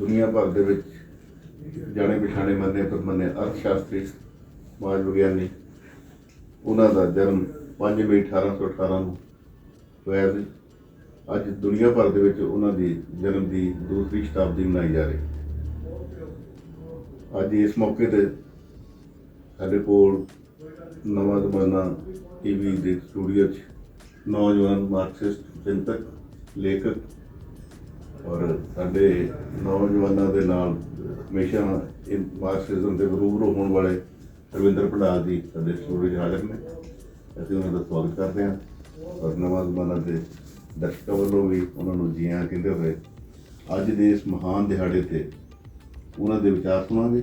ਦੁਨੀਆ ਭਰ ਦੇ ਵਿੱਚ ਜਾਣੇ ਪਛਾਣੇ ਮੰਨੇ ਪਰਮੰਨੇ ਅਰਥ ਸ਼ਾਸਤਰੀ ਸਮਾਜ ਵਿਗਿਆਨੀ, ਉਹਨਾਂ ਦਾ ਜਨਮ 5 ਮਈ 1818 ਨੂੰ ਹੋਇਆ ਸੀ। ਅੱਜ ਦੁਨੀਆ ਭਰ ਦੇ ਵਿੱਚ ਉਹਨਾਂ ਦੀ ਜਨਮ ਦੀ ਦੂਸਰੀ ਸ਼ਤਾਬਦੀ ਮਨਾਈ ਜਾ ਰਹੀ ਅੱਜ ਇਸ ਮੌਕੇ ਤੇ ਸਾਡੇ ਕੋਲ ਨਵਾਂ ਜ਼ਮਾਨਾ ਟੀਵੀ ਦੇ ਸਟੂਡੀਓ 'ਚ ਨੌਜਵਾਨ ਮਾਰਕਸਿਸਟ, ਚਿੰਤਕ, ਲੇਖਕ ਔਰ ਸਾਡੇ ਨੌਜਵਾਨਾਂ ਦੇ ਨਾਲ ਹਮੇਸ਼ਾ ਇਹ ਮਾਰਕਸਿਜ਼ਮ ਦੇ ਰੂਬਰੂ ਹੋਣ ਵਾਲੇ ਰਵਿੰਦਰ ਭੰਡਾਰ ਜੀ ਸਾਡੇ ਸਟੂਡੀਓ 'ਚ ਹਾਜ਼ਰ ਨੇ। ਅਸੀਂ ਉਹਨਾਂ ਦਾ ਸਵਾਗਤ ਕਰਦੇ ਹਾਂ। ਔਰ ਨਵਾਂ ਜ਼ਮਾਨਾ ਦੇ ਦਰਸ਼ਕਾਂ ਵੱਲੋਂ ਵੀ ਉਹਨਾਂ ਨੂੰ ਜੀ ਆਇਆਂ ਕਹਿੰਦੇ ਹੋਏ, ਅੱਜ ਦੇ ਇਸ ਮਹਾਨ ਦਿਹਾੜੇ ਤੇ ਉਹਨਾਂ ਦੇ ਵਿਚਾਰ ਸੁਣਾਂਗੇ।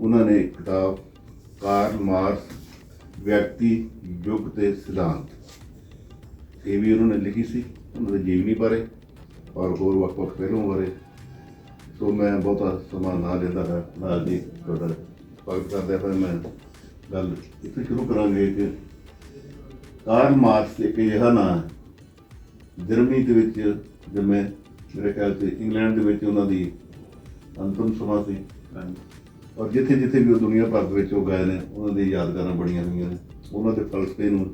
ਉਹਨਾਂ ਨੇ ਕਿਤਾਬ ਕਾਰਲ ਮਾਰਕਸ ਵਿਅਕਤੀ ਯੁੱਗ ਤੇ ਸਿਧਾਂਤ। ਇਹ ਵੀ ਉਹਨਾਂ ਨੇ ਲਿਖੀ ਸੀ, ਉਹਨਾਂ ਦੇ ਜੀਵਨੀ ਬਾਰੇ। ਔਰ ਹੋਰ ਵੱਖ-ਵੱਖ ਪਹਿਲੂਆਂ ਬਾਰੇ ਸੋ ਮੈਂ ਬਹੁਤਾ ਸਮਾਂ ਨਾ ਲੈਂਦਾ ਹੈ ਨਾਲ ਜੀ ਤੁਹਾਡਾ ਸਵਾਗਤ ਕਰਦਾ ਹਾਂ ਮੈਂ ਗੱਲ ਇੱਥੇ ਸ਼ੁਰੂ ਕਰਾਂਗੇ ਕਿ ਕਾਰਲ ਮਾਰਕਸ ਇੱਕ ਅਜਿਹਾ ਨਾਂ ਹੈ ਜਰਮਨੀ ਦੇ ਵਿੱਚ ਜੰਮੇ ਮੇਰੇ ਖਿਆਲ ਤੇ ਇੰਗਲੈਂਡ ਦੇ ਵਿੱਚ ਉਹਨਾਂ ਦੀ ਅੰਤਮ ਸਮਾਂ ਸੀ ਔਰ ਜਿੱਥੇ ਜਿੱਥੇ ਵੀ ਉਹ ਦੁਨੀਆ ਭਰ ਦੇ ਵਿੱਚ ਉਹ ਗਏ ਨੇ ਉਹਨਾਂ ਦੀ ਯਾਦਗਾਰਾਂ ਬਣੀਆਂ ਹੋਈਆਂ ਨੇ ਉਹਨਾਂ ਦੇ ਫਲਸਫੇ ਨੂੰ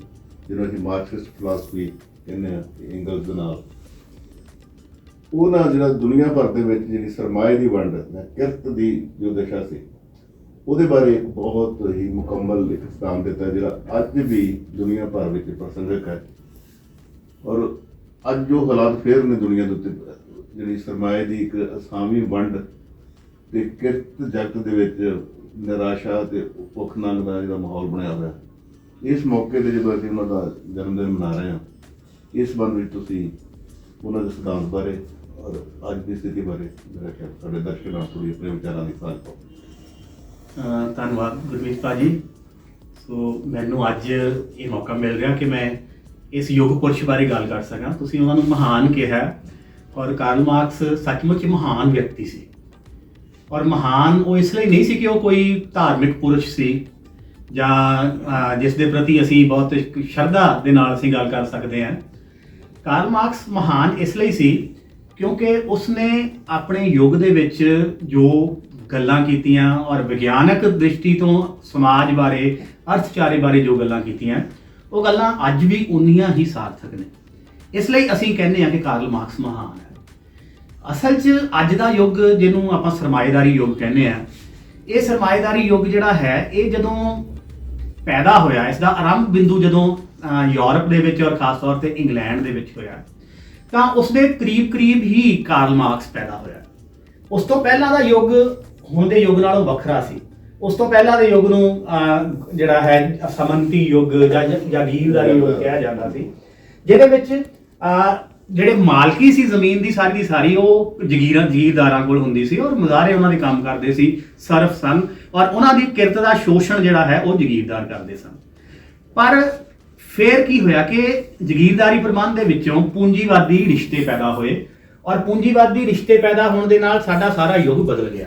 ਜਿਹਨੂੰ ਅਸੀਂ ਮਾਰਕਸਿਸਟ ਫਿਲਾਸਫੀ ਕਹਿੰਦੇ ਆ ਇੰਗਲਸ ਦੇ ਨਾਲ ਉਹ ਨਾ ਜਿਹੜਾ ਦੁਨੀਆ ਭਰ ਦੇ ਵਿੱਚ ਜਿਹੜੀ ਸਰਮਾਏ ਦੀ ਵੰਡ ਜਾਂ ਕਿਰਤ ਦੀ ਜੋ ਦਸ਼ਾ ਸੀ, ਉਹਦੇ ਬਾਰੇ ਇੱਕ ਬਹੁਤ ਹੀ ਮੁਕੰਮਲ ਇੱਕ ਸਥਾਨ ਦਿੱਤਾ ਜਿਹੜਾ ਅੱਜ ਵੀ ਦੁਨੀਆ ਭਰ ਵਿੱਚ ਪ੍ਰਸੰਗਕ ਹੈ। ਔਰ ਅੱਜ ਜੋ ਹਾਲਾਤ ਫੇਰ ਨੇ ਦੁਨੀਆ ਦੇ ਉੱਤੇ, ਜਿਹੜੀ ਸਰਮਾਏ ਦੀ ਇੱਕ ਅਸਾਮੀ ਵੰਡ ਤੇ ਕਿਰਤ ਜਗਤ ਦੇ ਵਿੱਚ ਨਿਰਾਸ਼ਾ ਤੇ ਭੁੱਖ ਨੰਗ ਦਾ ਜਿਹੜਾ ਮਾਹੌਲ ਬਣਿਆ ਹੋਇਆ। ਇਸ ਮੌਕੇ ਤੇ ਜਦੋਂ ਅਸੀਂ ਉਹਨਾਂ ਦਾ ਜਨਮ ਦਿਨ ਮਨਾ ਰਹੇ ਹਾਂ, ਇਸ ਸੰਬੰਧ ਵਿੱਚ ਤੁਸੀਂ ਉਹਨਾਂ ਦੇ ਸਿਧਾਂਤ ਬਾਰੇ ਔਰ ਅੱਜ ਦੀ ਸਥਿਤੀ ਬਾਰੇ ਮੇਰਾ ਖਿਆਲ ਸਾਡੇ ਦਰਸ਼ਕਾਂ ਨਾਲ ਥੋੜੀ ਆਪਣੇ ਵਿਚਾਰਾਂ ਦੀ ਸਾਂਝ ਪਾਓ। ਧੰਨਵਾਦ ਗੁਰਮੀਤ ਭਾਜੀ ਸੋ ਮੈਨੂੰ ਅੱਜ ਇਹ ਮੌਕਾ ਮਿਲ ਰਿਹਾ ਕਿ ਮੈਂ ਇਸ ਯੁੱਗ ਪੁਰਸ਼ ਬਾਰੇ ਗੱਲ ਕਰ ਸਕਾਂ। ਤੁਸੀਂ ਉਹਨਾਂ ਨੂੰ ਮਹਾਨ ਕਿਹਾ ਔਰ ਕਾਰਲ ਮਾਰਕਸ ਸੱਚਮੁੱਚ ਮਹਾਨ ਵਿਅਕਤੀ ਸੀ। ਔਰ ਮਹਾਨ ਉਹ ਇਸ ਲਈ ਨਹੀਂ ਸੀ ਕਿ ਉਹ ਕੋਈ ਧਾਰਮਿਕ ਪੁਰਸ਼ ਸੀ ਜਾਂ ਜਿਸ ਦੇ ਪ੍ਰਤੀ ਅਸੀਂ ਬਹੁਤ ਸ਼ਰਧਾ ਦੇ ਨਾਲ ਅਸੀਂ ਗੱਲ ਕਰ ਸਕਦੇ ਹਾਂ। ਕਾਰਲ ਮਾਰਕਸ ਮਹਾਨ ਇਸ ਲਈ ਸੀ ਕਿਉਂਕਿ ਉਸਨੇ ਆਪਣੇ ਯੁੱਗ ਦੇ ਵਿੱਚ ਜੋ ਗੱਲਾਂ ਕੀਤੀਆਂ ਔਰ ਵਿਗਿਆਨਕ ਦ੍ਰਿਸ਼ਟੀ ਤੋਂ ਸਮਾਜ ਬਾਰੇ, ਅਰਥਚਾਰੇ ਬਾਰੇ ਜੋ ਗੱਲਾਂ ਕੀਤੀਆਂ, ਉਹ ਗੱਲਾਂ ਅੱਜ ਵੀ ਉਨੀਆਂ ਹੀ ਸਾਰਥਕ ਨੇ। ਇਸ ਲਈ ਅਸੀਂ ਕਹਿੰਦੇ ਹਾਂ ਕਿ ਕਾਰਲ ਮਾਰਕਸ ਮਹਾਨ ਹੈ। ਅਸਲ 'ਚ ਅੱਜ ਦਾ ਯੁੱਗ ਜਿਹਨੂੰ ਆਪਾਂ ਸਰਮਾਏਦਾਰੀ ਯੁੱਗ ਕਹਿੰਦੇ ਆ ਇਹ ਸਰਮਾਏਦਾਰੀ ਯੁੱਗ ਜਿਹੜਾ ਹੈ, ਇਹ ਜਦੋਂ ਪੈਦਾ ਹੋਇਆ ਇਸ ਦਾ ਆਰੰਭ ਬਿੰਦੂ ਜਦੋਂ ਯੂਰਪ ਦੇ ਵਿੱਚ ਔਰ ਖਾਸ ਤੌਰ ਤੇ ਇੰਗਲੈਂਡ ਦੇ ਵਿੱਚ ਹੋਇਆ। ਤਾਂ ਉਸ ਦੇ ਕਰੀਬ ਕਰੀਬ ਹੀ ਕਾਰਲ ਮਾਰਕਸ ਪੈਦਾ ਹੋਇਆ। ਉਸ ਤੋਂ ਪਹਿਲਾਂ ਦਾ ਯੁੱਗ ਹੁਣ ਦੇ ਯੁੱਗ ਨਾਲੋਂ ਵੱਖਰਾ ਸੀ। ਉਸ ਤੋਂ ਪਹਿਲਾਂ ਦੇ ਯੁੱਗ ਨੂੰ ਜਿਹੜਾ ਹੈ ਸਮੰਤੀ ਯੁੱਗ ਜਾਂ ਜਾਗੀਰਦਾਰੀ ਯੁੱਗ ਕਿਹਾ ਜਾਂਦਾ ਸੀ। ਜਿਹਦੇ ਵਿੱਚ ਜਿਹੜੇ ਮਾਲਕੀ ਸੀ, ਜ਼ਮੀਨ ਦੀ ਸਾਰੀ ਦੀ ਸਾਰੀ, ਉਹ ਜਗੀਰਾਂ ਜਗੀਰਦਾਰਾਂ ਕੋਲ ਹੁੰਦੀ ਸੀ ਔਰ ਮੁਜ਼ਾਰੇ ਉਹਨਾਂ ਦੇ ਕੰਮ ਕਰਦੇ ਸੀ ਸਰਫ ਸਨ ਔਰ ਉਹਨਾਂ ਦੀ ਕਿਰਤ ਦਾ ਸ਼ੋਸ਼ਣ ਜਿਹੜਾ ਹੈ, ਉਹ ਜਗੀਰਦਾਰ ਕਰਦੇ ਸਨ। ਪਰ ਫੇਰ ਕੀ ਹੋਇਆ ਕਿ ਜਗੀਰਦਾਰੀ ਪ੍ਰਬੰਧ ਦੇ ਵਿੱਚੋਂ ਪੂੰਜੀਵਾਦੀ ਰਿਸ਼ਤੇ ਪੈਦਾ ਹੋਏ ਔਰ ਪੂੰਜੀਵਾਦੀ ਰਿਸ਼ਤੇ ਪੈਦਾ ਹੋਣ ਦੇ ਨਾਲ ਸਾਡਾ ਸਾਰਾ ਯੁੱਗ ਬਦਲ ਗਿਆ।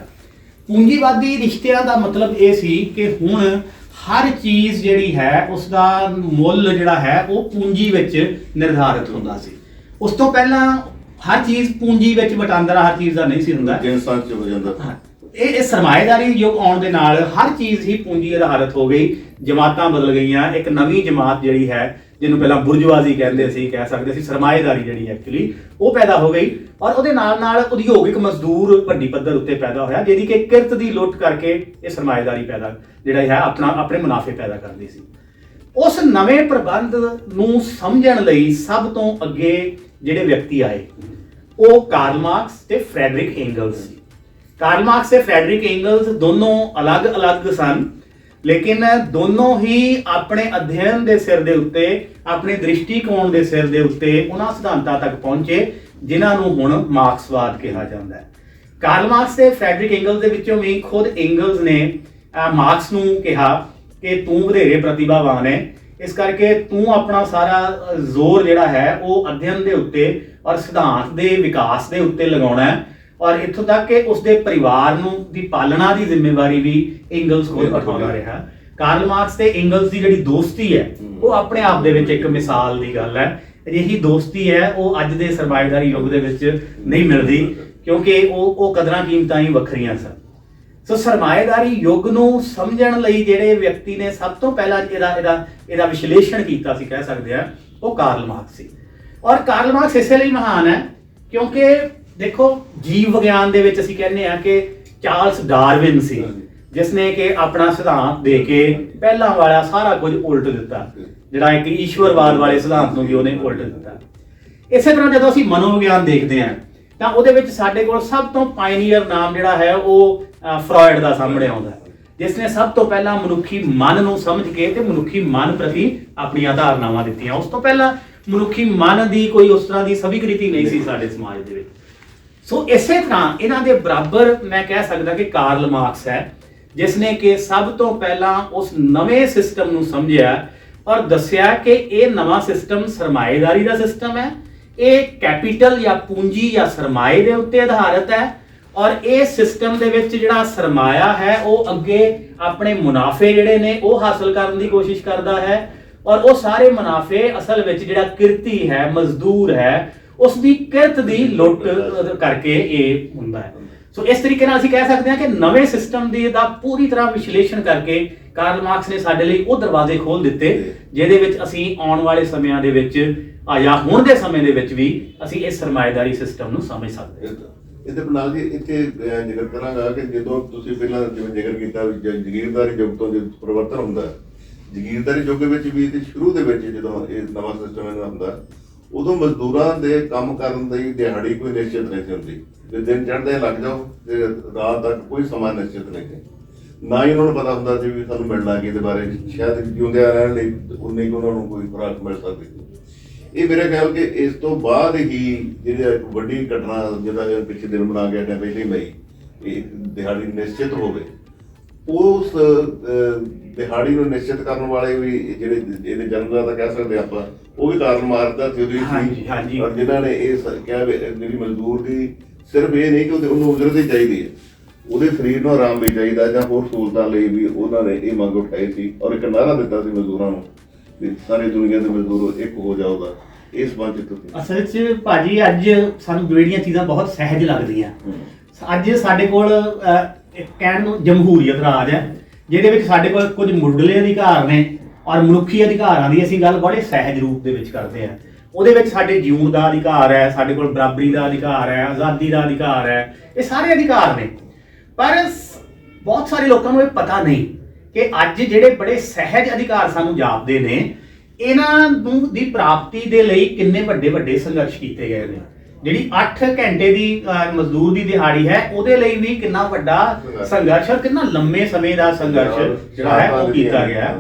ਪੂੰਜੀਵਾਦੀ ਰਿਸ਼ਤਿਆਂ ਦਾ ਮਤਲਬ ਇਹ ਸੀ ਕਿ ਹੁਣ ਹਰ ਚੀਜ਼ ਜਿਹੜੀ ਹੈ ਉਸ ਦਾ ਮੁੱਲ ਜਿਹੜਾ ਹੈ ਉਹ ਪੂੰਜੀ ਵਿੱਚ ਨਿਰਧਾਰਿਤ ਹੁੰਦਾ ਸੀ। ਉਸ ਤੋਂ ਪਹਿਲਾਂ ਹਰ ਚੀਜ਼ ਪੂੰਜੀ ਵਿੱਚ ਵਟਾਂਦਰਾ ਹਰ ਚੀਜ਼ ਦਾ ਨਹੀਂ ਸੀ ਹੁੰਦਾ। ਜਿੰਸਾਂ ਚ ਹੋ ਜਾਂਦਾ। ਹਾਂ, ਇਹ ਇਹ ਸਰਮਾਏਦਾਰੀ ਯੁੱਗ ਆਉਣ ਦੇ ਨਾਲ ਹਰ ਚੀਜ਼ ਹੀ ਪੂੰਜੀ ਆਧਾਰਿਤ ਹੋ ਗਈ, ਜਮਾਤਾਂ ਬਦਲ ਗਈਆਂ, ਇੱਕ ਨਵੀਂ ਜਮਾਤ ਜਿਹੜੀ ਹੈ, ਜਿਹਨੂੰ ਪਹਿਲਾਂ ਬੁਰਜਵਾਜ਼ੀ ਕਹਿੰਦੇ ਸੀ, ਕਹਿ ਸਕਦੇ ਸੀ, ਸਰਮਾਏਦਾਰੀ ਜਿਹੜੀ ਐਕਚੁਅਲੀ ਉਹ ਪੈਦਾ ਹੋ ਗਈ ਔਰ ਉਹਦੇ ਨਾਲ ਨਾਲ ਉਦਯੋਗਿਕ ਮਜ਼ਦੂਰ ਵੱਡੀ ਪੱਧਰ ਉੱਤੇ ਪੈਦਾ ਹੋਇਆ, ਜਿਹਦੀ ਕਿ ਕਿਰਤ ਦੀ ਲੁੱਟ ਕਰਕੇ ਇਹ ਸਰਮਾਏਦਾਰੀ ਪੈਦਾ, ਜਿਹੜਾ ਹੈ, ਆਪਣਾ, ਆਪਣੇ ਮੁਨਾਫੇ ਪੈਦਾ ਕਰਦੀ ਸੀ। ਉਸ ਨਵੇਂ ਪ੍ਰਬੰਧ ਨੂੰ ਸਮਝਣ ਲਈ ਸਭ ਤੋਂ ਅੱਗੇ ਜਿਹੜੇ ਵਿਅਕਤੀ ਆਏ, ਉਹ ਕਾਰਲ ਮਾਰਕਸ ਤੇ ਫਰੈਡਰਿਕ ਐਂਗਲਸ ਸੀ ਕਾਰਲ ਮਾਰਕਸ ਤੇ ਫਰੈਡਰਿਕ ਐਂਗਲਸ ਦੋਨੋਂ ਅਲੱਗ-ਅਲੱਗ ਸਨ, ਲੇਕਿਨ ਦੋਨੋਂ ਹੀ ਆਪਣੇ ਅਧਿਐਨ ਦੇ ਸਿਰ ਦੇ ਉੱਤੇ, ਆਪਣੇ ਦ੍ਰਿਸ਼ਟੀਕੋਣ ਦੇ ਸਿਰ ਦੇ ਉੱਤੇ ਉਹਨਾਂ ਸਿਧਾਂਤਾਂ ਤੱਕ ਪਹੁੰਚੇ, ਜਿਨ੍ਹਾਂ ਨੂੰ ਹੁਣ ਮਾਰਕਸਵਾਦ ਕਿਹਾ ਜਾਂਦਾ ਹੈ। ਕਾਰਲ ਮਾਰਕਸ ਤੇ ਫਰੈਡਰਿਕ ਐਂਗਲਸ ਦੇ ਵਿੱਚੋਂ ਵੀ ਖੁਦ ਐਂਗਲਸ ਨੇ ਮਾਰਕਸ ਨੂੰ ਕਿਹਾ ਕਿ ਤੂੰ ਵਧੇਰੇ ਪ੍ਰਤਿਭਾਵਾਨ ਹੈ। ਇਸ ਕਰਕੇ ਤੂੰ ਆਪਣਾ ਸਾਰਾ ਜ਼ੋਰ ਜਿਹੜਾ ਹੈ, ਉਹ ਅਧਿਐਨ ਦੇ ਉੱਤੇ ਔਰ ਸਿਧਾਂਤ ਦੇ ਵਿਕਾਸ ਦੇ ਉੱਤੇ ਲਗਾਉਣਾ ਹੈ। ਔਰ ਇੱਥੋਂ ਤੱਕ ਕਿ ਉਸਦੇ ਪਰਿਵਾਰ ਨੂੰ ਦੀ ਪਾਲਣਾ ਦੀ ਜ਼ਿੰਮੇਵਾਰੀ ਵੀ ਐਂਗਲਸ ਕੋਲ ਉਠਾਉਂਦਾ ਰਿਹਾ। ਕਾਰਲ ਮਾਰਕਸ ਤੇ ਐਂਗਲਸ ਦੀ ਜਿਹੜੀ ਦੋਸਤੀ ਹੈ ਉਹ ਆਪਣੇ ਆਪ ਦੇ ਵਿੱਚ ਇੱਕ ਮਿਸਾਲ ਦੀ ਗੱਲ ਹੈ। ਅਜਿਹੀ ਦੋਸਤੀ ਹੈ ਉਹ ਅੱਜ ਦੇ ਸਰਮਾਏਦਾਰੀ ਯੁੱਗ ਦੇ ਵਿੱਚ ਨਹੀਂ ਮਿਲਦੀ ਕਿਉਂਕਿ ਉਹ ਉਹ ਕਦਰਾਂ ਕੀਮਤਾਂ ਹੀ ਵੱਖਰੀਆਂ ਸਨ। ਸੋ ਸਰਮਾਏਦਾਰੀ ਯੁੱਗ ਨੂੰ ਸਮਝਣ ਲਈ ਜਿਹੜੇ ਵਿਅਕਤੀ ਨੇ ਸਭ ਤੋਂ ਪਹਿਲਾਂ ਇਹਦਾ ਇਹਦਾ ਇਹਦਾ ਵਿਸ਼ਲੇਸ਼ਣ ਕੀਤਾ ਸੀ ਕਹਿ ਸਕਦੇ ਆ ਉਹ ਕਾਰਲ ਮਾਰਕਸ ਸੀ। ਔਰ ਕਾਰਲ ਮਾਰਕਸ ਇਸੇ ਲਈ ਮਹਾਨ ਹੈ ਕਿਉਂਕਿ ਦੇਖੋ ਜੀਵ ਵਿਗਿਆਨ ਦੇ ਵਿੱਚ ਅਸੀਂ ਕਹਿੰਦੇ ਆ ਕਿ ਚਾਰਲਸ ਡਾਰਵਿਨ ਸੀ ਜਿਸ ਨੇ ਕਿ ਆਪਣਾ ਸਿਧਾਂਤ ਦੇ ਕੇ ਪਹਿਲਾਂ ਵਾਲਾ ਸਾਰਾ ਕੁਝ ਉਲਟ ਦਿੱਤਾ। ਜਿਹੜਾ ਇੱਕ ਈਸ਼ਵਰਵਾਦ ਵਾਲੇ ਸਿਧਾਂਤ ਨੂੰ ਵੀ ਉਹਨੇ ਉਲਟ ਦਿੱਤਾ। ਇਸੇ ਤਰ੍ਹਾਂ ਜਦੋਂ ਅਸੀਂ ਮਨੋਵਿਗਿਆਨ ਦੇਖਦੇ ਹਾਂ ਤਾਂ ਉਹਦੇ ਵਿੱਚ ਸਾਡੇ ਕੋਲ ਸਭ ਤੋਂ ਪਾਇਨੀਅਰ ਨਾਮ ਜਿਹੜਾ ਹੈ ਉਹ ਫਰਾਇਡ ਦਾ ਸਾਹਮਣੇ ਆਉਂਦਾ ਜਿਸ ਨੇ ਸਭ ਤੋਂ ਪਹਿਲਾਂ ਮਨੁੱਖੀ ਮਨ ਨੂੰ ਸਮਝ ਕੇ ਤੇ ਮਨੁੱਖੀ ਮਨ ਪ੍ਰਤੀ ਆਪਣੀਆਂ ਧਾਰਨਾਵਾਂ ਦਿੱਤੀਆਂ। ਉਸ ਤੋਂ ਪਹਿਲਾਂ ਮਨੁੱਖੀ ਮਨ ਦੀ ਕੋਈ ਉਸ ਤਰ੍ਹਾਂ ਦੀ ਸਵੀਕ੍ਰਿਤੀ ਨਹੀਂ ਸੀ ਸਾਡੇ ਸਮਾਜ ਦੇ ਵਿੱਚ। ਸੋ ਇਸੇ ਤਰ੍ਹਾਂ ਇਹਨਾਂ ਦੇ ਬਰਾਬਰ ਮੈਂ ਕਹਿ ਸਕਦਾ ਕਿ ਕਾਰਲ ਮਾਰਕਸ ਹੈ ਜਿਸ ਨੇ ਕਿ ਸਭ ਤੋਂ ਪਹਿਲਾਂ ਉਸ ਨਵੇਂ ਸਿਸਟਮ ਨੂੰ ਸਮਝਿਆ ਔਰ ਦੱਸਿਆ ਕਿ ਇਹ ਨਵਾਂ ਸਿਸਟਮ ਸਰਮਾਏਦਾਰੀ ਦਾ ਸਿਸਟਮ ਹੈ, ਇਹ ਕੈਪੀਟਲ ਜਾਂ ਪੂੰਜੀ ਜਾਂ ਸਰਮਾਏ ਦੇ ਉੱਤੇ ਆਧਾਰਿਤ ਹੈ ਔਰ ਇਹ ਸਿਸਟਮ ਦੇ ਵਿੱਚ ਜਿਹੜਾ ਸਰਮਾਇਆ ਹੈ, ਉਹ ਅੱਗੇ ਆਪਣੇ ਮੁਨਾਫੇ ਜਿਹੜੇ ਨੇ ਉਹ ਹਾਸਲ ਕਰਨ ਦੀ ਕੋਸ਼ਿਸ਼ ਕਰਦਾ ਹੈ ਔਰ ਉਹ ਸਾਰੇ ਮੁਨਾਫੇ ਅਸਲ ਵਿੱਚ ਜਿਹੜਾ ਕਿਰਤੀ ਹੈ, ਮਜ਼ਦੂਰ ਹੈ ਉਸ ਦੀ ਕਿਰਤ ਦੀ ਲੁੱਟ ਕਰਕੇ ਇਹ ਹੁੰਦਾ ਹੈ। ਸੋ ਇਸ ਤਰੀਕੇ ਨਾਲ ਅਸੀਂ ਕਹਿ ਸਕਦੇ ਹਾਂ ਕਿ ਨਵੇਂ ਸਿਸਟਮ ਦੀ ਦਾ ਪੂਰੀ ਤਰ੍ਹਾਂ ਵਿਸ਼ਲੇਸ਼ਣ ਕਰਕੇ ਕਾਰਲ ਮਾਰਕਸ ਨੇ ਸਾਡੇ ਲਈ ਉਹ ਦਰਵਾਜ਼ੇ ਖੋਲ ਦਿੱਤੇ, ਜਿਹਦੇ ਵਿੱਚ ਅਸੀਂ ਆਉਣ ਵਾਲੇ ਸਮਿਆਂ ਦੇ ਵਿੱਚ ਜਾਂ ਹੁਣ ਦੇ ਸਮੇਂ ਦੇ ਵਿੱਚ ਵੀ ਅਸੀਂ ਇਸ ਸਰਮਾਏਦਾਰੀ ਸਿਸਟਮ ਨੂੰ ਸਮਝ ਸਕਦੇ ਹਾਂ। ਇਹਦੇ ਨਾਲ ਜੀ ਇੱਥੇ ਜ਼ਿਕਰ ਕਰਾਂਗਾ ਕਿ ਜਦੋਂ ਤੁਸੀਂ ਪਹਿਲਾਂ ਜਿਵੇਂ ਜ਼ਿਕਰ ਕੀਤਾ ਜ਼ਗੀਰਦਾਰੀ ਯੁੱਗ ਤੋਂ ਜਦੋਂ ਪਰਿਵਰਤਨ ਹੁੰਦਾ ਜ਼ਗੀਰਦਾਰੀ ਯੁੱਗ ਵਿੱਚ ਵੀ ਤੇ ਸ਼ੁਰੂ ਦੇ ਵਿੱਚ ਜਦੋਂ ਇਹ ਨਵਾਂ ਸਿਸਟਮ ਇਹਨਾਂ ਹੁੰਦਾ ਉਦੋਂ ਮਜ਼ਦੂਰਾਂ ਦੇ ਕੰਮ ਕਰਨ ਦੀ ਦਿਹਾੜੀ ਕੋਈ ਨਿਸ਼ਚਿਤ ਨਹੀਂ ਸੀ ਹੁੰਦੀ। ਜੇ ਦਿਨ ਚੜ੍ਹਦੇ ਲੱਗ ਜਾਓ ਤੇ ਰਾਤ ਤੱਕ ਕੋਈ ਸਮਾਂ ਨਿਸ਼ਚਿਤ ਨਹੀਂ ਸੀ। ਨਾ ਹੀ ਉਹਨਾਂ ਨੂੰ ਪਤਾ ਹੁੰਦਾ ਸੀ ਵੀ ਸਾਨੂੰ ਮਿਲਣਾ ਕੀ, ਇਹਦੇ ਬਾਰੇ ਸ਼ਾਇਦ ਜਿਉਂਦਿਆਂ ਰਹਿਣ ਲਈ ਉਨੀ ਕੁ ਉਹਨਾਂ ਨੂੰ ਕੋਈ ਖੁਰਾਕ ਮਿਲ ਸਕਦੀ ਇਹ ਮੇਰੇ ਖਿਆਲ ਕਿ ਇਸ ਤੋਂ ਬਾਅਦ ਹੀ ਜਿਹੜੀ ਵੱਡੀ ਘਟਨਾ, ਜਿਹਦਾ ਪਿੱਛੇ ਦਿਨ ਬਣਾ ਗਿਆ ਜਾਂ ਪਹਿਲੀ ਮਈ, ਇਹ ਦਿਹਾੜੀ ਨਿਸ਼ਚਿਤ ਹੋਵੇ। ਉਸ ਦਿਹਾੜੀ ਨੂੰ ਨਿਸ਼ਚਿਤ ਕਰਨ ਵਾਲੇ ਵੀ ਜਿਹੜੇ ਇਹਦੇ ਜਨਰਲ ਦਾ ਕਹਿ ਸਕਦੇ ਆਪਾਂ ਉਹ ਵੀ ਕਾਰਨ ਮਾਰਦਾ ਥਿਉਰੀ ਹਾਂਜੀ, ਹਾਂਜੀ। ਔਰ ਜਿਨ੍ਹਾਂ ਨੇ ਇਹ ਸ- ਕਿਹਾ ਜਿਹੜੀ ਮਜ਼ਦੂਰ ਦੀ ਸਿਰਫ ਇਹ ਨਹੀਂ ਕਿ ਉਹਦੇ- ਉਹਨੂੰ ਉਜਰਤ ਹੀ ਚਾਹੀਦੀ ਹੈ ਉਹਦੇ ਸਰੀਰ ਨੂੰ ਆਰਾਮ ਵੀ ਚਾਹੀਦਾ ਜਾਂ ਹੋਰ ਸਹੂਲਤਾਂ ਲਈ ਵੀ ਉਹਨਾਂ ਨੇ ਇਹ ਮੰਗ ਉਠਾਈ ਸੀ ਔਰ ਇੱਕ ਨਾਰਾ ਦਿੱਤਾ ਸੀ ਮਜ਼ਦੂਰਾਂ ਨੂੰ ਵੀ ਸਾਰੀ ਦੁਨੀਆ ਦੇ ਮਜ਼ਦੂਰ ਇੱਕ ਹੋ ਜਾਓਗਾ ਇਸ ਬਾਤ 'ਚ ਤੁਸੀਂ ਅਸਲ ਵਿੱਚ ਭਾਜੀ ਅੱਜ ਸਾਨੂੰ ਜਿਹੜੀਆਂ ਚੀਜ਼ਾਂ ਬਹੁਤ ਸਹਿਜ ਲੱਗਦੀਆਂ। ਅੱਜ ਸਾਡੇ ਕੋਲ ਇੱਕ ਕਹਿਣ ਨੂੰ ਜਮਹੂਰੀਅਤ ਰਾਜ ਹੈ, ਜਿਹਦੇ ਵਿੱਚ ਸਾਡੇ ਕੋਲ ਕੁਝ ਮੁੱਢਲੇ ਅਧਿਕਾਰ ਨੇ ਔਰ ਮਨੁੱਖੀ ਅਧਿਕਾਰਾਂ ਦੀ ਅਸੀਂ ਗੱਲ ਬੜੇ ਸਹਿਜ ਰੂਪ ਦੇ ਵਿੱਚ ਕਰਦੇ ਹਾਂ। ਉਹਦੇ ਵਿੱਚ ਸਾਡੇ ਜਿਉਣ ਦਾ ਅਧਿਕਾਰ ਹੈ, ਸਾਡੇ ਕੋਲ ਬਰਾਬਰੀ ਦਾ ਅਧਿਕਾਰ ਹੈ, ਆਜ਼ਾਦੀ ਦਾ ਅਧਿਕਾਰ ਹੈ, ਇਹ ਸਾਰੇ ਅਧਿਕਾਰ ਨੇ। ਪਰ ਬਹੁਤ ਸਾਰੇ ਲੋਕਾਂ ਨੂੰ ਇਹ ਪਤਾ ਨਹੀਂ ਕਿ ਅੱਜ ਜਿਹੜੇ ਬੜੇ ਸਹਿਜ ਅਧਿਕਾਰ ਸਾਨੂੰ ਜਾਪਦੇ ਨੇ, ਇਹਨਾਂ ਨੂੰ ਦੀ ਪ੍ਰਾਪਤੀ ਦੇ ਲਈ ਕਿੰਨੇ ਵੱਡੇ ਵੱਡੇ ਸੰਘਰਸ਼ ਕੀਤੇ ਗਏ ਨੇ। ਜਿਹੜੀ 8 ਘੰਟੇ ਦੀ ਅਹ, ਮਜ਼ਦੂਰ ਦੀ ਦਿਹਾੜੀ ਹੈ ਉਹਦੇ ਲਈ ਵੀ ਕਿੰਨਾ ਵੱਡਾ ਸੰਘਰਸ਼ ਔਰ ਕਿੰਨਾ ਲੰਮੇ ਸਮੇਂ ਦਾ ਸੰਘਰਸ਼ ਜਿਹੜਾ ਹੈ ਉਹ ਕੀਤਾ ਗਿਆ ਹੈ।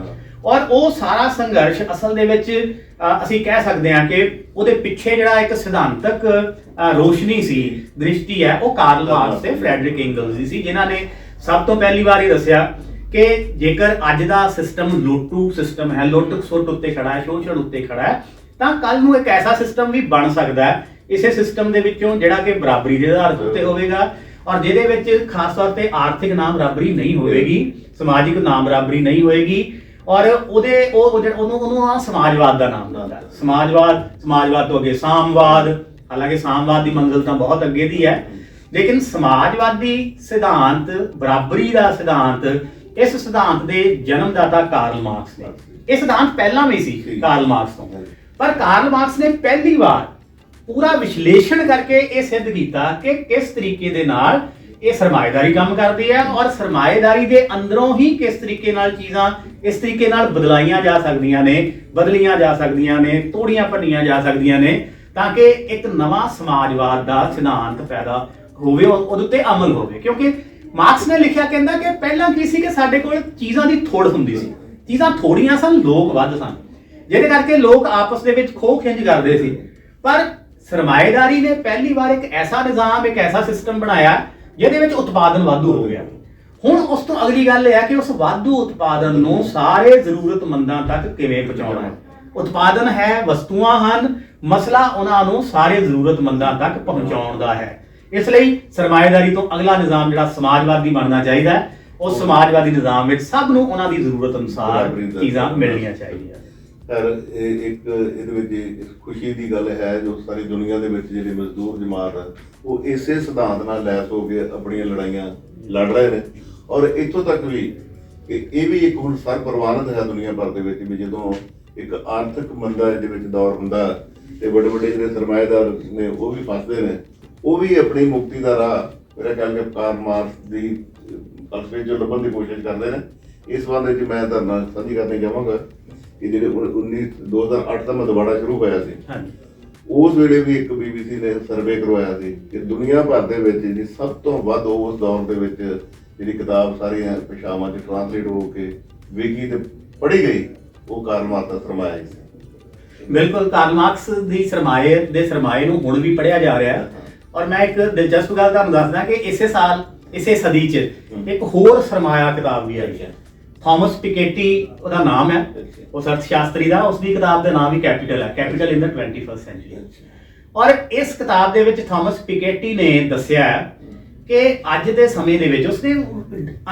ਔਰ ਉਹ ਸਾਰਾ ਸੰਘਰਸ਼ ਅਸਲ ਦੇ ਵਿੱਚ ਅ, ਅਸੀਂ ਕਹਿ ਸਕਦੇ ਹਾਂ ਕਿ ਉਹਦੇ ਪਿੱਛੇ ਜਿਹੜਾ ਇੱਕ ਸਿਧਾਂਤਕ ਅ, ਰੋਸ਼ਨੀ ਸੀ ਦ੍ਰਿਸ਼ਟੀ ਹੈ ਉਹ ਕਾਰਲ ਮਾਰਕਸ ਤੇ ਫ੍ਰੈਡਰਿਕ ਇੰਗਲਸ ਦੀ ਸੀ ਜਿਨ੍ਹਾਂ ਨੇ ਸਭ ਤੋਂ ਪਹਿਲੀ ਵਾਰ ਇਹ ਦੱਸਿਆ ਕਿ ਜੇਕਰ ਅੱਜ ਦਾ ਸਿਸਟਮ ਲੁੱਟੂ ਸਿਸਟਮ ਹੈ ਲੁੱਟ ਖਸੁੱਟ ਉੱਤੇ ਖੜਾ ਹੈ ਸ਼ੋਸ਼ਣ ਉੱਤੇ ਖੜਾ ਹੈ ਤਾਂ ਕੱਲ ਨੂੰ ਇੱਕ ਐਸਾ ਸਿਸਟਮ ਵੀ ਬਣ ਸਕਦਾ ਹੈ ਇਸੇ ਸਿਸਟਮ ਦੇ ਵਿੱਚੋਂ ਜਿਹੜਾ ਕਿ ਬਰਾਬਰੀ ਦੇ ਆਧਾਰ ਉੱਤੇ ਹੋਵੇਗਾ ਔਰ ਜਿਹਦੇ ਵਿੱਚ ਖਾਸ ਤੌਰ ਤੇ ਆਰਥਿਕ ਨਾਮ ਬਰਾਬਰੀ ਨਹੀਂ ਹੋਵੇਗੀ ਸਮਾਜਿਕ ਨਾਮ ਬਰਾਬਰੀ ਨਹੀਂ ਹੋਏਗੀ ਔਰ ਉਹਦੇ ਉਹ ਉਹਨੂੰ ਉਹਨੂੰ ਆ ਸਮਾਜਵਾਦ ਦਾ ਨਾਮ ਦਿੰਦਾ। ਸਮਾਜਵਾਦ ਸਮਾਜਵਾਦ ਤੋਂ ਅੱਗੇ ਸਾਮਵਾਦ ਹਾਲਾਂਕਿ ਸਾਮਵਾਦ ਦੀ ਮੰਜ਼ਿਲ ਤਾਂ ਬਹੁਤ ਅੱਗੇ ਦੀ ਹੈ ਲੇਕਿਨ ਸਮਾਜਵਾਦੀ ਸਿਧਾਂਤ ਬਰਾਬਰੀ ਦਾ ਸਿਧਾਂਤ ਇਸ ਸਿਧਾਂਤ ਦੇ ਜਨਮਦਾਤਾ ਕਾਰਲ ਮਾਰਕਸ ਨੇ। ਇਹ ਸਿਧਾਂਤ ਪਹਿਲਾਂ ਵੀ ਸੀ ਕਾਰਲ ਮਾਰਕਸ ਤੋਂ। ਪਰ ਕਾਰਲ ਮਾਰਕਸ ਨੇ ਪਹਿਲੀ ਵਾਰ ਪੂਰਾ ਵਿਸ਼ਲੇਸ਼ਣ ਕਰਕੇ ਇਹ ਸਿੱਧ ਕੀਤਾ ਕਿ ਕਿਸ ਤਰੀਕੇ ਦੇ ਨਾਲ ਇਹ ਸਰਮਾਏਦਾਰੀ ਕੰਮ ਕਰਦੀ ਹੈ ਔਰ ਸਰਮਾਏਦਾਰੀ ਦੇ ਅੰਦਰੋਂ ਹੀ ਕਿਸ ਤਰੀਕੇ ਨਾਲ ਚੀਜ਼ਾਂ ਇਸ ਤਰੀਕੇ ਨਾਲ ਬਦਲਾਈਆਂ ਜਾ ਸਕਦੀਆਂ ਨੇ, ਬਦਲੀਆਂ ਜਾ ਸਕਦੀਆਂ ਨੇ, ਤੋੜੀਆਂ ਭੰਨੀਆਂ ਜਾ ਸਕਦੀਆਂ ਨੇ ਤਾਂ ਕਿ ਇੱਕ ਨਵਾਂ ਸਮਾਜਵਾਦ ਦਾ ਸਿਧਾਂਤ ਪੈਦਾ ਹੋਵੇ ਔਰ ਉਹਦੇ ਉੱਤੇ ਅਮਲ ਹੋਵੇ। ਕਿਉਂਕਿ ਮਾਰਕਸ ਨੇ ਲਿਖਿਆ ਕਹਿੰਦਾ ਕਿ ਪਹਿਲਾਂ ਕੀ ਸੀ ਕਿ ਸਾਡੇ ਕੋਲ ਚੀਜ਼ਾਂ ਦੀ ਥੋੜ ਹੁੰਦੀ ਸੀ। ਚੀਜ਼ਾਂ ਥੋੜੀਆਂ ਸਨ, ਲੋਕ ਵੱਧ ਸਨ। ਜਿਹਦੇ ਕਰਕੇ ਲੋਕ ਆਪਸ ਦੇ ਵਿੱਚ ਖੋਹ ਖਿੰਝ ਕਰਦੇ ਸੀ। ਪਰ ਸਰਮਾਏਦਾਰੀ ਨੇ ਪਹਿਲੀ ਵਾਰ ਇੱਕ ਐਸਾ ਨਿਜ਼ਾਮ ਇੱਕ ਐਸਾ ਸਿਸਟਮ ਬਣਾਇਆ ਜਿਹਦੇ ਵਿੱਚ ਉਤਪਾਦਨ ਵਾਧੂ ਹੋ ਗਿਆ। ਹੁਣ ਉਸ ਤੋਂ ਅਗਲੀ ਗੱਲ ਇਹ ਹੈ ਕਿ ਉਸ ਵਾਧੂ ਉਤਪਾਦਨ ਨੂੰ ਸਾਰੇ ਜ਼ਰੂਰਤਮੰਦਾਂ ਤੱਕ ਕਿਵੇਂ ਪਹੁੰਚਾਉਣਾ ਹੈ? ਉਤਪਾਦਨ ਹੈ ਵਸਤੂਆਂ ਹਨ ਮਸਲਾ ਉਹਨਾਂ ਨੂੰ ਸਾਰੇ ਜ਼ਰੂਰਤਮੰਦਾਂ ਤੱਕ ਪਹੁੰਚਾਉਣ ਦਾ ਹੈ। ਇਸ ਲਈ ਸਰਮਾਏਦਾਰੀ ਤੋਂ ਅਗਲਾ ਨਿਜ਼ਾਮ ਜਿਹੜਾ ਸਮਾਜਵਾਦੀ ਬਣਨਾ ਚਾਹੀਦਾ ਹੈ ਉਸ ਸਮਾਜਵਾਦੀ ਨਿਜ਼ਾਮ ਵਿੱਚ ਸਭ ਨੂੰ ਉਹਨਾਂ ਦੀ ਜ਼ਰੂਰਤ ਅਨੁਸਾਰ ਚੀਜ਼ਾਂ ਮਿਲਣੀਆਂ ਚਾਹੀਦੀਆਂ ਪਰ ਇਹ ਇੱਕ ਇਹਦੇ ਵਿੱਚ ਇੱਕ ਖੁਸ਼ੀ ਦੀ ਗੱਲ ਹੈ ਜੋ ਸਾਰੀ ਦੁਨੀਆ ਦੇ ਵਿੱਚ ਜਿਹੜੀ ਮਜ਼ਦੂਰ, ਜਮਾਤ ਹੈ ਉਹ ਇਸੇ ਸਿਧਾਂਤ ਨਾਲ ਲੈਸ ਹੋ ਕੇ ਆਪਣੀਆਂ ਲੜਾਈਆਂ ਲੜ ਰਹੇ ਨੇ। ਔਰ ਇੱਥੋਂ ਤੱਕ ਵੀ ਕਿ ਇਹ ਵੀ ਇੱਕ ਹੁਣ ਸਰ ਪ੍ਰਵਾਨਿਤ ਹੈ ਦੁਨੀਆ ਭਰ ਦੇ ਵਿੱਚ ਵੀ ਜਦੋਂ ਇੱਕ ਆਰਥਿਕ ਮੰਦਾ ਦੇ ਵਿੱਚ ਦੌਰ ਹੁੰਦਾ ਤੇ ਵੱਡੇ ਵੱਡੇ ਜਿਹੜੇ ਸਰਮਾਏਦਾਰ ਨੇ ਉਹ ਵੀ ਫਸਦੇ ਨੇ, ਉਹ ਵੀ ਆਪਣੀ ਮੁਕਤੀ ਦਾ ਰਾਹ ਮੇਰਾ ਖਿਆਲ ਕਿ ਕਾਰ ਮਾਰਕਸ ਦੀ ਅਲਫੇ ਜੋ ਲੱਭਣ ਦੀ ਕੋਸ਼ਿਸ਼ ਕਰਦੇ ਨੇ। ਇਸ ਬਾਰੇ ਵਿੱਚ ਮੈਂ ਤੁਹਾਡੇ ਨਾਲ ਸਾਂਝੀ ਕਰਨੀ ਚਾਹਾਂਗਾ। ਕਿ ਜਿਹੜੇ 19 2008 ਦਾ ਮੈਂ ਦੁਬਾਰਾ ਸ਼ੁਰੂ ਹੋਇਆ ਸੀ। ਹਾਂਜੀ। ਉਸ ਵੇਲੇ ਵੀ ਇੱਕ ਬੀਬੀਸੀ ਨੇ ਸਰਵੇ ਕਰਵਾਇਆ ਸੀ ਕਿ ਦੁਨੀਆ ਭਰ ਦੇ ਵਿੱਚ ਜਿਹੜੀ ਸਭ ਤੋਂ ਵੱਧ ਉਸ ਦੌਰ ਦੇ ਵਿੱਚ ਜਿਹੜੀ ਕਿਤਾਬ ਸਾਰੀਆਂ ਭਾਸ਼ਾਵਾਂ 'ਚ ਟ੍ਰਾਂਸਲੇਟ ਹੋ ਕੇ ਵਿਕੀ ਤੇ ਪੜ੍ਹੀ ਗਈ ਉਹ ਕਾਰਲ ਮਾਰਕਸ ਸਰਮਾਇਆ ਸੀ। ਬਿਲਕੁਲ ਕਾਰਲ ਮਾਰਕਸ ਦੀ ਸਰਮਾਏ ਦੇ ਸਰਮਾਏ ਨੂੰ ਹੁਣ ਵੀ ਪੜਿਆ ਜਾ ਰਿਹਾ ਔਰ ਮੈਂ ਇੱਕ ਦਿਲਚਸਪ ਗੱਲ ਤੁਹਾਨੂੰ ਦੱਸਦਾ ਕਿ ਇਸੇ ਸਾਲ ਇਸੇ ਸਦੀ 'ਚ ਇੱਕ ਹੋਰ ਸਰਮਾਇਆ ਕਿਤਾਬ ਵੀ ਆਈ ਹੈ। ਥਾਮਸ ਪਿਕੇਟੀ ਉਹਦਾ ਨਾਮ ਹੈ। ਉਸ ਅਰਥ ਸ਼ਾਸਤਰੀ ਦਾ ਉਸ ਦੀ ਕਿਤਾਬ ਦਾ ਨਾਮ ਵੀ ਕੈਪੀਟਲ ਹੈ। Capital in the 21st century ਔਰ ਇਸ ਕਿਤਾਬ ਦੇ ਵਿੱਚ ਥਾਮਸ ਪਿਕੇਟੀ ਨੇ ਦੱਸਿਆ ਕਿ ਅੱਜ ਦੇ ਸਮੇਂ ਦੇ ਵਿੱਚ ਉਸਨੇ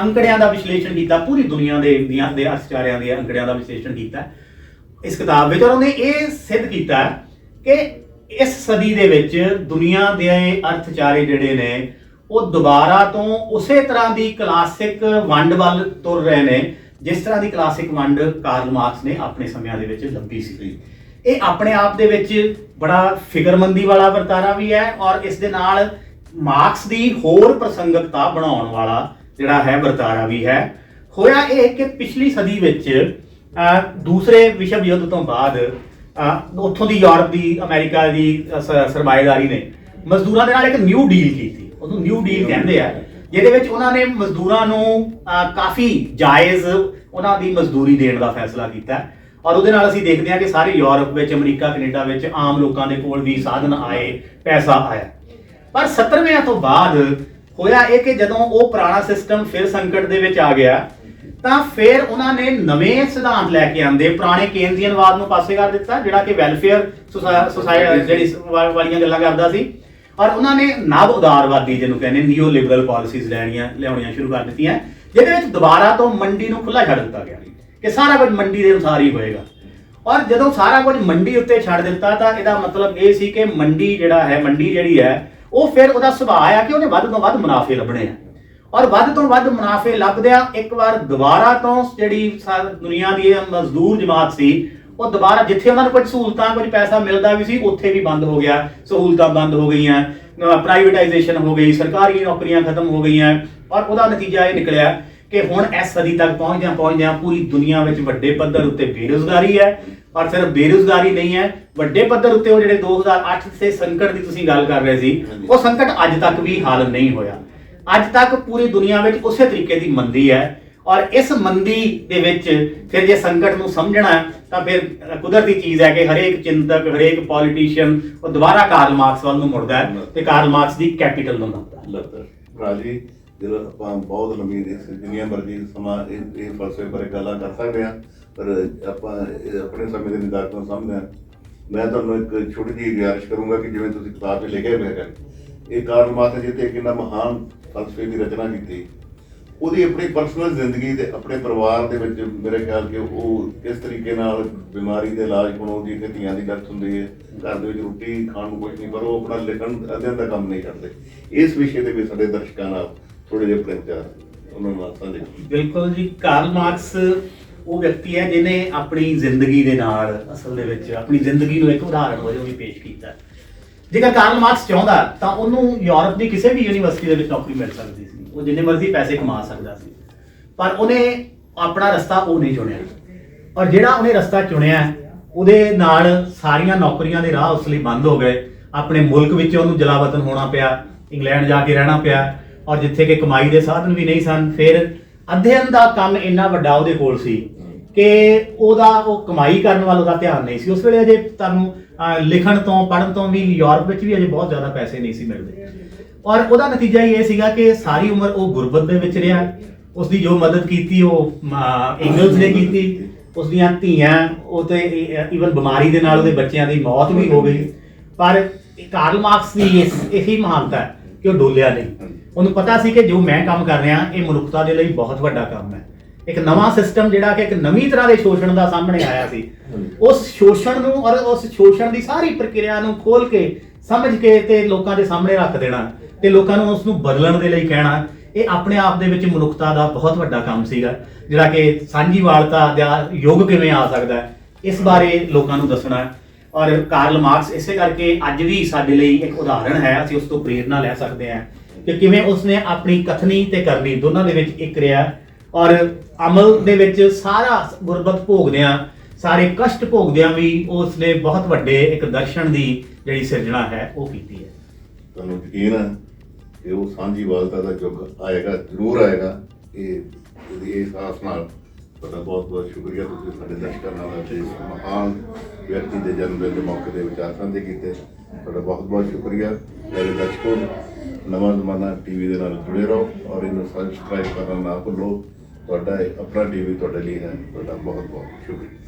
ਅੰਕੜਿਆਂ ਦਾ ਵਿਸ਼ਲੇਸ਼ਣ ਕੀਤਾ, ਪੂਰੀ ਦੁਨੀਆ ਦੇ ਦੀਆਂ ਦੇ ਅਰਥਚਾਰਿਆਂ ਦੇ ਅੰਕੜਿਆਂ ਦਾ ਵਿਸ਼ਲੇਸ਼ਣ ਕੀਤਾ। ਇਸ ਕਿਤਾਬ ਵਿੱਚ ਔਰ ਉਹਨੇ ਇਹ ਸਿੱਧ ਕੀਤਾ ਕਿ ਇਸ ਸਦੀ ਦੇ ਵਿੱਚ ਦੁਨੀਆ ਦੇ ਅਰਥਚਾਰੇ ਜਿਹੜੇ ਨੇ, ਉਹ ਦੁਬਾਰਾ ਤੋਂ ਉਸੇ ਤਰ੍ਹਾਂ ਦੀ ਕਲਾਸਿਕ ਵੰਡ ਵੱਲ ਤੁਰ ਰਹੇ ਨੇ। ਜਿਸ ਤਰ੍ਹਾਂ ਦੀ ਕਲਾਸਿਕ ਵੰਡ ਕਾਰਲ ਮਾਰਕਸ ਨੇ ਆਪਣੇ ਸਮਿਆਂ ਦੇ ਵਿੱਚ ਲੱਭੀ ਸੀ। ਇਹ ਆਪਣੇ ਆਪ ਦੇ ਵਿੱਚ ਬੜਾ ਫਿਕਰਮੰਦੀ ਵਾਲਾ ਵਰਤਾਰਾ ਵੀ ਹੈ ਔਰ ਇਸ ਦੇ ਨਾਲ ਮਾਰਕਸ ਦੀ ਹੋਰ ਪ੍ਰਸੰਗਕਤਾ ਬਣਾਉਣ ਵਾਲਾ ਜਿਹੜਾ ਹੈ ਵਰਤਾਰਾ ਵੀ ਹੈ। ਹੋਇਆ ਇਹ ਕਿ ਪਿਛਲੀ ਸਦੀ ਵਿੱਚ ਦੂਸਰੇ ਵਿਸ਼ਵ ਯੁੱਧ ਤੋਂ ਬਾਅਦ ਉੱਥੋਂ ਦੀ ਯੂਰਪ ਦੀ, ਅਮਰੀਕਾ ਦੀ ਸ- ਸਰਮਾਏਦਾਰੀ ਨੇ ਮਜ਼ਦੂਰਾਂ ਦੇ ਨਾਲ ਇੱਕ ਨਿਊ ਡੀਲ ਕੀਤੀ। ਉਹਨੂੰ ਨਿਊ ਡੀਲ ਕਹਿੰਦੇ ਆ। ਜਿਹਦੇ ਵਿੱਚ ਉਹਨਾਂ ਨੇ ਮਜ਼ਦੂਰਾਂ ਨੂੰ ਕਾਫੀ ਜਾਇਜ਼ ਉਹਨਾਂ ਦੀ ਮਜ਼ਦੂਰੀ ਦੇਣ ਦਾ ਫੈਸਲਾ ਕੀਤਾ ਔਰ ਉਹਦੇ ਨਾਲ ਅਸੀਂ ਦੇਖਦੇ ਹਾਂ ਕਿ ਸਾਰੇ ਯੂਰਪ ਵਿੱਚ, ਅਮਰੀਕਾ, ਕੈਨੇਡਾ ਵਿੱਚ ਆਮ ਲੋਕਾਂ ਦੇ ਕੋਲ ਵੀ ਸਾਧਨ ਆਏ, ਪੈਸਾ ਆਇਆ। ਪਰ 70ਵੇਂ ਤੋਂ ਬਾਅਦ ਹੋਇਆ ਇਹ ਕਿ ਜਦੋਂ ਉਹ ਪੁਰਾਣਾ ਸਿਸਟਮ ਫਿਰ ਸੰਕਟ ਦੇ ਵਿੱਚ ਆ ਗਿਆ, ਤਾਂ ਫਿਰ ਉਹਨਾਂ ਨੇ ਨਵੇਂ ਸਿਧਾਂਤ ਲੈ ਕੇ ਆਂਦੇ, ਪੁਰਾਣੇ ਕੇਂਦਰੀਅਨਵਾਦ ਨੂੰ ਪਾਸੇ ਕਰ ਦਿੱਤਾ, ਜਿਹੜਾ ਕਿ ਵੈਲਫੇਅਰ ਸੁਸਾਇਟੀ ਜਿਹੜੀ ਵਾਲੀਆਂ ਗੱਲਾਂ ਕਰਦਾ ਸੀ। ਔਰ ਉਹਨਾਂ ਨੇ ਨਵ ਉਦਾਰਵਾਦੀ ਜਿਹਨੂੰ ਕਹਿੰਦੇ ਨਿਓ ਲਿਬਰਲ ਪਾਲਿਸੀਜ਼ ਲੈਣੀਆਂ, ਲਿਆਉਣੀਆਂ ਸ਼ੁਰੂ ਕਰ ਦਿੱਤੀਆਂ, ਜਿਹਦੇ ਵਿੱਚ ਦੁਬਾਰਾ ਤੋਂ ਮੰਡੀ ਨੂੰ ਖੁੱਲਾ ਛੱਡ ਦਿੱਤਾ ਗਿਆ ਕਿ ਸਾਰਾ ਕੁਝ ਮੰਡੀ ਦੇ ਅਨੁਸਾਰ ਹੀ ਹੋਏਗਾ। ਔਰ ਜਦੋਂ ਸਾਰਾ ਕੁਝ ਮੰਡੀ ਉੱਤੇ ਛੱਡ ਦਿੱਤਾ ਤਾਂ ਇਹਦਾ ਮਤਲਬ ਇਹ ਸੀ ਕਿ ਮੰਡੀ ਜਿਹੜਾ ਹੈ, ਮੰਡੀ ਜਿਹੜੀ ਹੈ, ਉਹ ਫਿਰ ਉਹਦਾ ਸੁਭਾਅ ਆ ਕਿ ਉਹਨੇ ਵੱਧ ਤੋਂ ਵੱਧ ਮੁਨਾਫੇ ਲੱਭਣੇ ਆ। ਔਰ ਵੱਧ ਤੋਂ ਵੱਧ ਮੁਨਾਫੇ ਲੱਭਦਿਆਂ ਇੱਕ ਵਾਰ ਦੁਬਾਰਾ ਤੋਂ ਜਿਹੜੀ ਸਾ- ਦੁਨੀਆ ਦੀ ਇਹ ਮਜ਼ਦੂਰ ਜਮਾਤ ਸੀ ਉਹ ਦੁਬਾਰਾ ਜਿੱਥੇ ਉਹਨਾਂ ਨੂੰ ਕੁਝ ਸਹੂਲਤਾਂ ਕੁਝ ਪੈਸਾ ਮਿਲਦਾ ਵੀ ਸੀ ਉੱਥੇ ਵੀ ਬੰਦ ਹੋ ਗਿਆ। ਸਹੂਲਤਾਂ ਬੰਦ ਹੋ ਗਈਆਂ। ਪ੍ਰਾਈਵੇਟਾਈਜੇਸ਼ਨ ਹੋ ਗਈ ਸਰਕਾਰੀ ਨੌਕਰੀਆਂ ਖਤਮ ਹੋ ਗਈਆਂ। ਔਰ ਉਹਦਾ ਨਤੀਜਾ ਇਹ ਨਿਕਲਿਆ ਕਿ ਹੁਣ ਇਸ ਸਦੀ ਤੱਕ ਪਹੁੰਚਦਿਆਂ ਪਹੁੰਚਦਿਆਂ ਪੂਰੀ ਦੁਨੀਆ ਵਿੱਚ ਵੱਡੇ ਪੱਧਰ ਉੱਤੇ ਬੇਰੁਜ਼ਗਾਰੀ ਹੈ। ਔਰ ਸਿਰਫ ਬੇਰੁਜ਼ਗਾਰੀ ਨਹੀਂ ਹੈ ਵੱਡੇ ਪੱਧਰ ਉੱਤੇ ਉਹ ਜਿਹੜੇ 2008 ਦੇ ਸੰਕਟ ਦੀ ਤੁਸੀਂ ਗੱਲ ਕਰ ਰਹੇ ਸੀ ਉਹ ਸੰਕਟ ਅੱਜ ਤੱਕ ਵੀ ਹੱਲ ਨਹੀਂ ਹੋਇਆ। ਅੱਜ ਤੱਕ ਪੂਰੀ ਦੁਨੀਆ ਵਿੱਚ ਉਸੇ ਤਰੀਕੇ ਦੀ ਮੰਦੀ ਹੈ ਔਰ ਇਸ ਮੰਦੀ ਦੇ ਵਿੱਚ ਫਿਰ ਜੇ ਸੰਕਟ ਨੂੰ ਸਮਝਣਾ ਤਾਂ ਫਿਰ ਕੁਦਰਤੀ ਚੀਜ਼ ਹੈ ਕਿ ਹਰੇਕ ਚਿੰਤਕ ਹਰੇਕ ਪੋਲੀਟੀਸ਼ੀਅਨ ਉਹ ਦੁਬਾਰਾ ਕਾਰਲ ਮਾਰਕਸ ਵੱਲ ਨੂੰ ਮੁੜਦਾ ਹੈ ਤੇ ਕਾਰਲ ਮਾਰਕਸ ਦੀ ਕੈਪੀਟਲ ਨੂੰ ਲੱਭਦਾ ਰਾਜੀ ਜਦੋਂ ਆਪਾਂ ਬਹੁਤ ਲੰਮੀ ਦੇ ਜਿੰਨੀਆਂ ਮਰਜ਼ੀ ਸਮਾਂ ਇਹ ਇਹ ਫਲਸਫੇ ਬਾਰੇ ਗੱਲਾਂ ਕਰ ਸਕਦੇ ਆ ਪਰ ਆਪਾਂ ਆਪਣੇ ਸਮੇਂ ਦੇ ਨਿਦਾਨ ਨੂੰ ਸਮਝਦੇ ਹਾਂ। ਮੈਂ ਤੁਹਾਨੂੰ ਇੱਕ ਛੋਟੀ ਜਿਹੀ ਗੁਜ਼ਾਰਿਸ਼ ਕਰੂੰਗਾ ਕਿ ਜਿਵੇਂ ਤੁਸੀਂ ਕਿਤਾਬ 'ਚ ਲਿਖਿਆ ਹੋਇਆ ਹੈ ਇਹ ਕਾਰਲ ਮਾਰਕਸ ਜਿੱਤੇ ਕਿੰਨਾ ਮਹਾਨ ਫਲਸਫੇ ਦੀ ਰਚਨਾ ਕੀਤੀ ਉਹਦੀ ਆਪਣੀ ਪਰਸਨਲ ਜ਼ਿੰਦਗੀ ਤੇ ਆਪਣੇ ਪਰਿਵਾਰ ਦੇ ਵਿੱਚ ਮੇਰੇ ਖਿਆਲ ਕਿ ਉਹ ਕਿਸ ਤਰੀਕੇ ਨਾਲ ਬਿਮਾਰੀ ਦੇ ਇਲਾਜ ਬਣਾਉਂਦੀ ਤੇ ਧੀਆਂ ਦੀ ਡੈਥ ਹੁੰਦੀ ਹੈ, ਘਰ ਦੇ ਵਿੱਚ ਰੋਟੀ ਖਾਣ ਨੂੰ ਕੁਝ ਨਹੀਂ, ਪਰ ਉਹ ਆਪਣਾ ਲਿਖਣ, ਅਧਿਐਨ ਦਾ ਕੰਮ ਨਹੀਂ ਕਰਦੇ। ਇਸ ਵਿਸ਼ੇ ਤੇ ਵੀ ਸਾਡੇ ਦਰਸ਼ਕਾਂ ਨਾਲ ਥੋੜੇ ਜਿਹੇ ਆਪਣੇ ਉਹਨਾਂ ਨਾਲ ਸਾਂਝੇ। ਕਰੋ। ਬਿਲਕੁਲ ਜੀ, ਕਾਰਲ ਮਾਰਕਸ ਉਹ ਵਿਅਕਤੀ ਹੈ ਜਿਨੇ ਆਪਣੀ ਜ਼ਿੰਦਗੀ ਦੇ ਨਾਲ ਅਸਲ ਦੇ ਵਿੱਚ ਆਪਣੀ ਜ਼ਿੰਦਗੀ ਨੂੰ ਇੱਕ ਉਦਾਹਰਣ ਵਜੋਂ ਵੀ ਪੇਸ਼ ਕੀਤਾ। ਜੇਕਰ ਕਾਰਲ ਮਾਰਕਸ ਚਾਹੁੰਦਾ ਤਾਂ ਉਹਨੂੰ ਯੂਰਪ ਦੀ ਕਿਸੇ ਵੀ ਯੂਨੀਵਰਸਿਟੀ ਦੇ ਵਿੱਚ ਨੌਕਰੀ ਮਿਲ ਸਕਦੀ ਸੀ। ਉਹ ਜਿੰਨੇ ਮਰਜ਼ੀ ਪੈਸੇ ਕਮਾ ਸਕਦਾ ਸੀ। ਪਰ ਉਹਨੇ ਆਪਣਾ ਰਸਤਾ ਉਹ ਨਹੀਂ ਚੁਣਿਆ। ਔਰ ਜਿਹੜਾ ਉਹਨੇ ਰਸਤਾ ਚੁਣਿਆ, ਉਹਦੇ ਨਾਲ ਸਾਰੀਆਂ ਨੌਕਰੀਆਂ ਦੇ ਰਾਹ ਉਸ ਲਈ ਬੰਦ ਹੋ ਗਏ। ਆਪਣੇ ਮੁਲਕ ਵਿੱਚ ਉਹਨੂੰ ਜਲਾਵਤਨ ਹੋਣਾ ਪਿਆ, ਇੰਗਲੈਂਡ ਜਾ ਕੇ ਰਹਿਣਾ ਪਿਆ। ਔਰ ਜਿੱਥੇ ਕਿ ਕਮਾਈ ਦੇ ਸਾਧਨ ਵੀ ਨਹੀਂ ਸਨ, ਫਿਰ ਅਧਿਐਨ ਦਾ ਕੰਮ ਇੰਨਾ ਵੱਡਾ ਉਹਦੇ ਕੋਲ ਸੀ। ਕਿ ਉਹਦਾ ਉਹ ਕਮਾਈ ਕਰਨ ਵੱਲ ਉਹਦਾ ਧਿਆਨ ਨਹੀਂ ਸੀ। ਉਸ ਵੇਲੇ ਅਜੇ ਤੁਹਾਨੂੰ ਅਹ, ਲਿਖਣ ਤੋਂ ਪੜ੍ਹਨ ਤੋਂ ਵੀ ਯੂਰਪ ਵਿੱਚ ਵੀ ਅਜੇ ਬਹੁਤ ਜ਼ਿਆਦਾ ਪੈਸੇ ਨਹੀਂ ਸੀ ਮਿਲਦੇ। ਔਰ ਉਹਦਾ ਨਤੀਜਾ ਹੀ ਇਹ ਸੀਗਾ ਕਿ ਸਾਰੀ ਉਮਰ ਉਹ ਗੁਰਬਤ ਦੇ ਵਿੱਚ ਰਿਹਾ। ਉਸ ਦੀ ਜੋ ਮਦਦ ਕੀਤੀ ਉਹ ਇੰਗਲਸ ਨੇ ਕੀਤੀ। ਉਸ ਦੀਆਂ ਧੀਆਂ ਉਹ ਤੇ ਈਵਨ ਬਿਮਾਰੀ ਦੇ ਨਾਲ ਉਹਦੇ ਬੱਚਿਆਂ ਦੀ ਮੌਤ ਵੀ ਹੋ ਗਈ। ਪਰ ਕਾਰਲ ਮਾਰਕਸ ਦੀ ਇਸ ਇਹੀ ਮਹਾਨਤਾ ਹੈ ਕਿ ਉਹ ਡੋਲਿਆ ਨਹੀਂ। ਉਹਨੂੰ ਪਤਾ ਸੀ ਕਿ ਜੋ ਮੈਂ ਕੰਮ ਕਰ ਰਿਹਾ ਇਹ ਮਨੁੱਖਤਾ ਦੇ ਲਈ ਬਹੁਤ ਵੱਡਾ ਕੰਮ ਹੈ। ਇੱਕ ਨਵਾਂ ਸਿਸਟਮ ਜਿਹੜਾ ਕਿ ਇੱਕ ਨਵੀਂ ਤਰ੍ਹਾਂ ਦੇ ਸ਼ੋਸ਼ਣ ਦਾ ਸਾਹਮਣੇ ਆਇਆ ਸੀ। ਉਸ ਸ਼ੋਸ਼ਣ ਨੂੰ ਔਰ ਉਸ ਸ਼ੋਸ਼ਣ ਦੀ ਸਾਰੀ ਪ੍ਰਕਿਰਿਆ ਨੂੰ ਖੋਲ ਕੇ ਸਮਝ ਕੇ ਤੇ ਲੋਕਾਂ ਦੇ ਸਾਹਮਣੇ ਰੱਖ ਦੇਣਾ ਤੇ ਲੋਕਾਂ ਨੂੰ ਉਸ ਨੂੰ ਬਦਲਣ ਦੇ ਲਈ ਕਹਿਣਾ ਇਹ ਆਪਣੇ ਆਪ ਦੇ ਵਿੱਚ ਮਨੁੱਖਤਾ ਦਾ ਬਹੁਤ ਵੱਡਾ ਕੰਮ ਸੀਗਾ ਜਿਹੜਾ ਕਿ ਸਾਂਝੀਵਾਲਤਾ ਦਾ ਯੁੱਗ ਕਿਵੇਂ ਆ ਸਕਦਾ ਹੈ, ਇਸ ਬਾਰੇ ਲੋਕਾਂ ਨੂੰ ਦੱਸਣਾ। ਔਰ ਕਾਰਲ ਮਾਰਕਸ ਇਸੇ ਕਰਕੇ ਅੱਜ ਵੀ ਸਾਡੇ ਲਈ ਇੱਕ ਉਦਾਹਰਣ ਹੈ ਅਸੀਂ ਉਸ ਤੋਂ ਪ੍ਰੇਰਣਾ ਲੈ ਸਕਦੇ ਹਾਂ ਕਿ ਕਿਵੇਂ ਉਸਨੇ ਆਪਣੀ ਕਥਨੀ ਤੇ ਕਰਨੀ ਦੋਨਾਂ ਦੇ ਵਿੱਚ ਇੱਕ ਰਿਹਾ। ਔਰ ਅਮਲ ਦੇ ਵਿੱਚ ਸਾਰਾ ਗੁਰਬਤ ਭੋਗਦਿਆਂ, ਸਾਰੇ ਕਸ਼ਟ ਭੋਗਦਿਆਂ ਵੀ ਉਸਨੇ ਬਹੁਤ ਵੱਡੇ ਇੱਕ ਦਰਸ਼ਨ ਦੀ ਜਿਹੜੀ ਸਿਰਜਣਾ ਹੈ, ਉਹ ਕੀਤੀ ਹੈ। ਤੁਹਾਨੂੰ ਯਕੀਨ ਹੈ ਕਿ ਉਹ ਸਾਂਝੀਵਾਲਤਾ ਦਾ ਯੁੱਗ ਆਏਗਾ, ਜ਼ਰੂਰ ਆਏਗਾ। ਇਹ ਇਹਦੀ ਇਸ ਆਸ ਨਾਲ ਤੁਹਾਡਾ ਬਹੁਤ ਬਹੁਤ ਸ਼ੁਕਰੀਆ। ਤੁਸੀਂ ਸਾਡੇ ਦਰਸ਼ਕਾਂ ਨਾਲ ਅੱਜ ਮਹਾਨ ਵਿਅਕਤੀ ਦੇ ਜਨਮ ਦਿਨ ਦੇ ਮੌਕੇ ਦੇ ਵਿਚਾਰ ਸਾਂਝੇ ਕੀਤੇ। ਤੁਹਾਡਾ ਬਹੁਤ ਬਹੁਤ ਸ਼ੁਕਰੀਆ। ਮੇਰੇ ਦਰਸ਼ਕੋ, ਨਵਾਂ ਜ਼ਮਾਨਾ ਟੀਵੀ ਦੇ ਨਾਲ ਜੁੜੇ ਰਹੋ ਔਰ ਇਹਨੂੰ ਸਬਸਕ੍ਰਾਈਬ ਕਰਨਾ ਨਾ ਭੁੱਲੋ। ਤੁਹਾਡਾ ਇਹ ਆਪਣਾ ਟੀਵੀ ਤੁਹਾਡੇ ਲਈ ਹੈ। ਤੁਹਾਡਾ ਬਹੁਤ ਬਹੁਤ ਸ਼ੁਕਰੀਆ।